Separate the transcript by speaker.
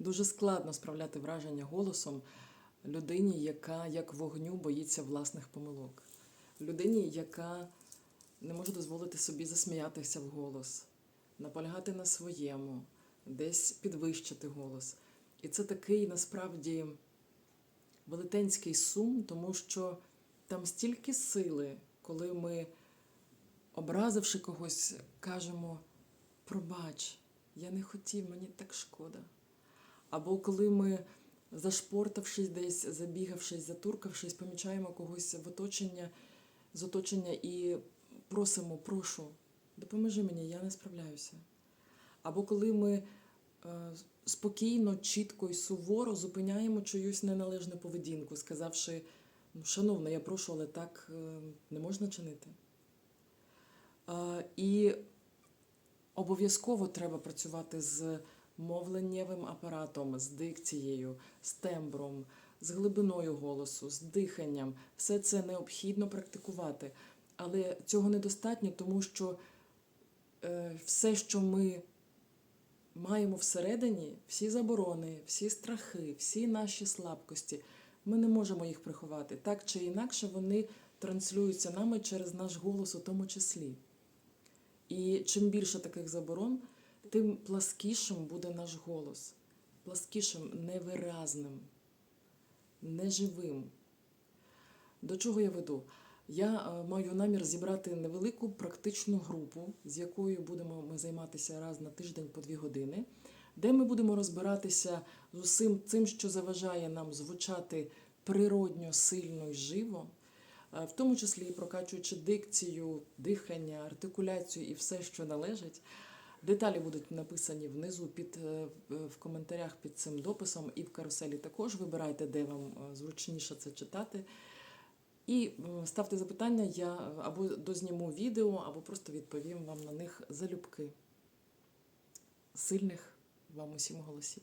Speaker 1: Дуже складно справляти враження голосом людині, яка як вогню боїться власних помилок. Людині, яка не може дозволити собі засміятися вголос, наполягати на своєму, десь підвищити голос. І це такий насправді велетенський сум, тому що там стільки сили, коли ми, образивши когось, кажемо пробач, я не хотів, мені так шкода. Або коли ми, зашпортавшись десь, забігавшись, затуркавшись, помічаємо когось в оточення, з оточення і просимо, прошу, допоможи мені, я не справляюся. Або коли ми е, спокійно, чітко і суворо зупиняємо чиюсь неналежну поведінку, сказавши, ну, шановна, я прошу, але так е, не можна чинити. Е, І обов'язково треба працювати з мовленнєвим апаратом, з дикцією, з тембром, з глибиною голосу, з диханням. Все це необхідно практикувати. Але цього недостатньо, тому що е, все, що ми маємо всередині, всі заборони, всі страхи, всі наші слабкості, ми не можемо їх приховати. Так чи інакше вони транслюються нами через наш голос у тому числі. І чим більше таких заборон, тим пласкішим буде наш голос, пласкішим, невиразним, неживим. До чого я веду? Я е, маю намір зібрати невелику практичну групу, з якою будемо ми займатися раз на тиждень по дві години, де ми будемо розбиратися з усім цим, що заважає нам звучати природньо, сильно і живо, е, в тому числі і прокачуючи дикцію, дихання, артикуляцію і все, що належить. Деталі будуть написані внизу під е, в коментарях під цим дописом і в каруселі також. Вибирайте, де вам е, зручніше це читати. І ставте запитання, я е, або дозніму відео, або просто відповім вам на них залюбки. Сильних вам усім голосів.